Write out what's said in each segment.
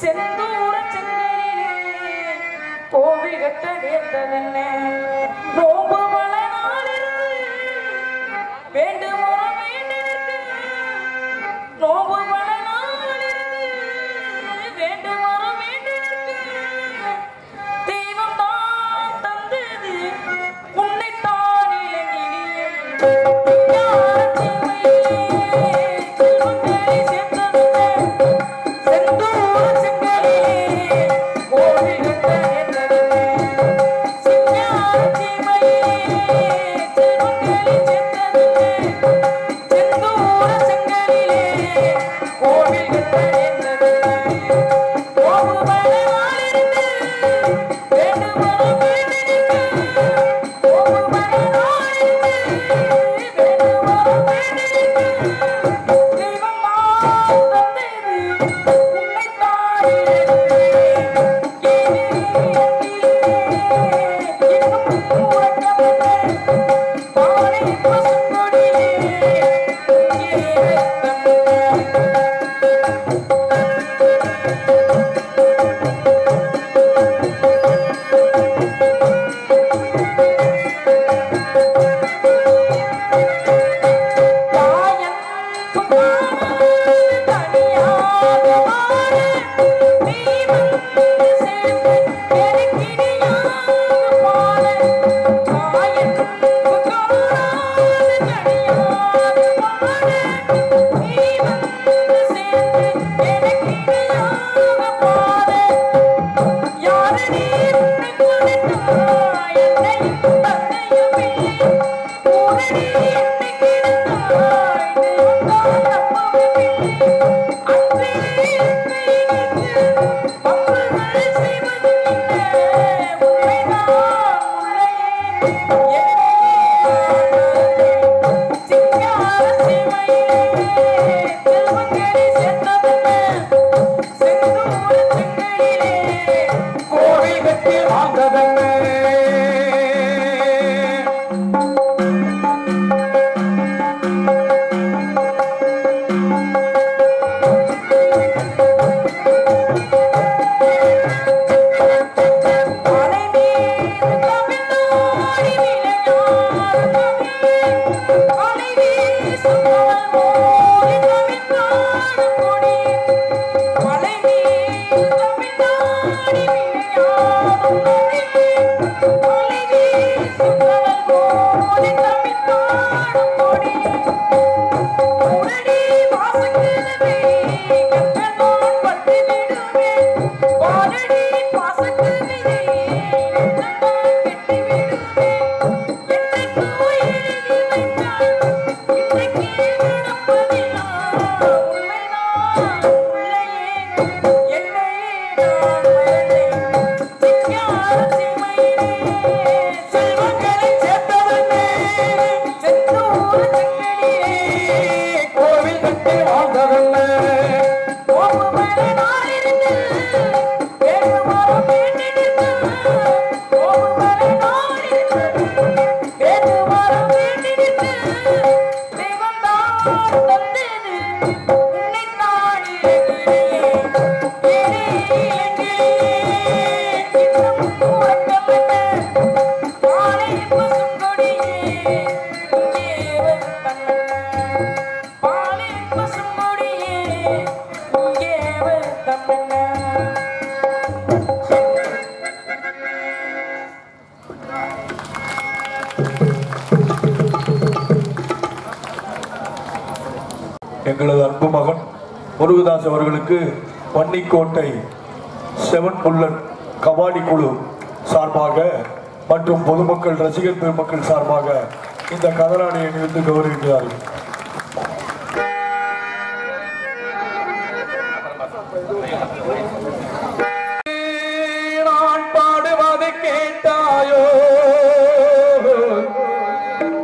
செந்தூர செங்கலிலே கோவில் கட்ட நேர்ந்ததென்ன நோம்பு முருகதாஸ் அவர்களுக்கு வன்னிக்கோட்டை செவன் புல்லட் கபாடி குழு சார்பாக மற்றும் பொதுமக்கள் ரசிகர் பெருமக்கள் சார்பாக இந்த கதராணியை அணிவித்து கௌரவிக்கிறார்கள் கேட்டாயோ?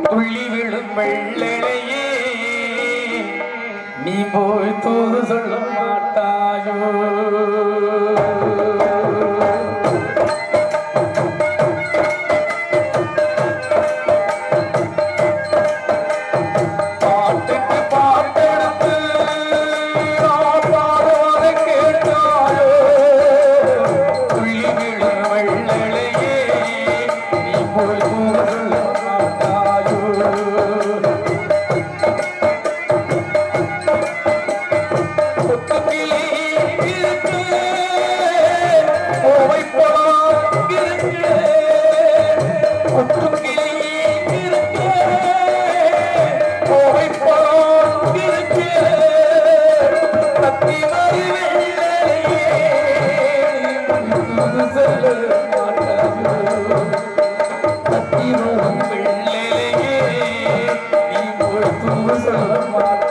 துள்ளி விழும் வெள்ளலையே నీ పోయి తోడు సొల్ల మాటాయో 我们是合作的。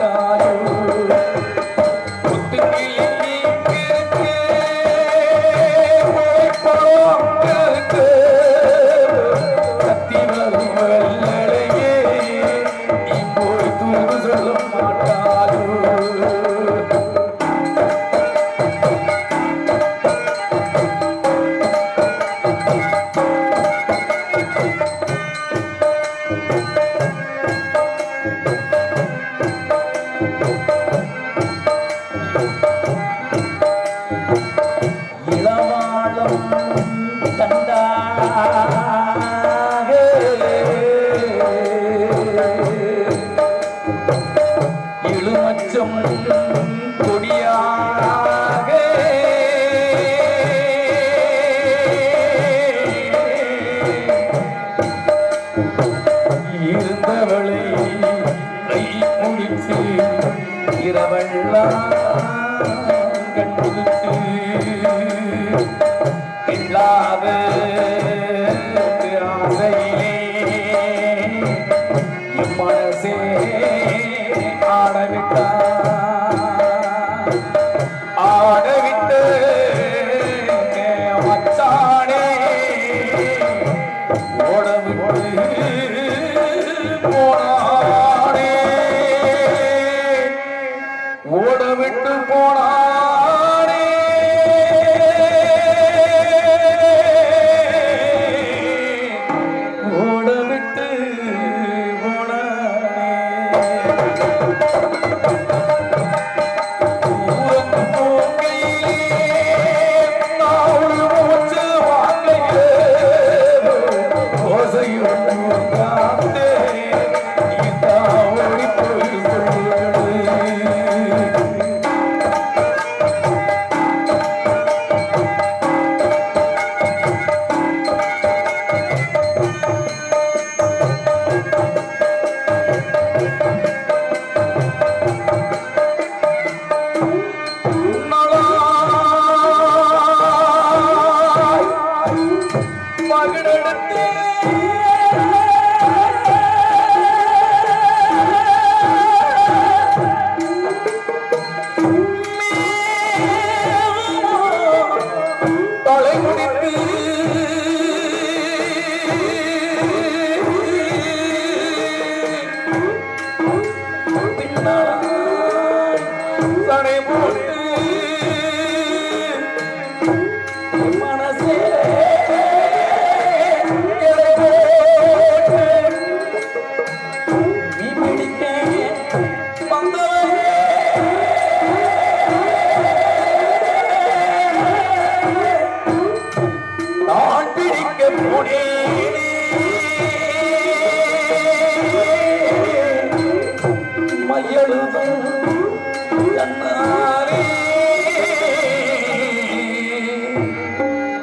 கற்றுவிட்டு இல்லாத ஆசையிலே என் மனசே ஆடவிட்டார். ஆடவிட்டு மச்சானே ஓடவிட்டு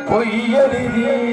பொய்யறிதே